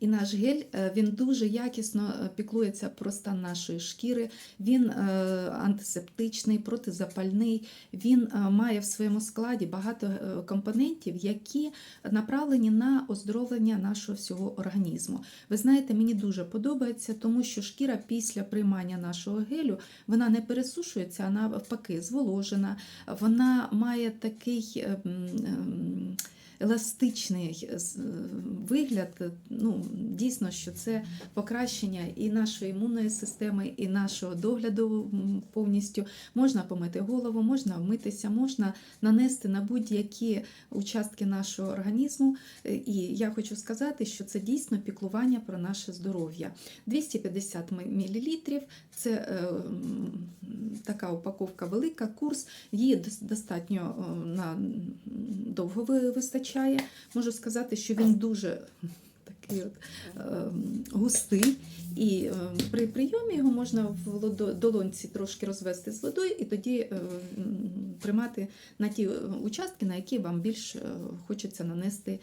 І наш гель е, він дуже якісно е, піклується про стан нашої шкіри. Він е, антисептичний, протизапальний. Він має в своєму складі багато компонентів, які направлені на оздоровлення нашого всього організму. Ви знаєте, мені дуже подобається, тому що шкіра після приймання нашого гелю вона не пересушується, а навпаки, зволожена. Вона має такий. Еластичний е, е, вигляд, ну дійсно, що це покращення і нашої імунної системи, і нашого догляду повністю. Можна помити голову, можна вмитися, можна нанести на будь-які участки нашого організму. Е, І я хочу сказати, що це дійсно піклування про наше здоров'я. 250 мл це така упаковка велика, курс, її достатньо на довго вистачає. Можу сказати, що він дуже такий от, е, густий. І е, при прийомі його можна в долонці трошки розвести з водою і тоді приймати на ті е, участки, на які вам більш е, хочеться нанести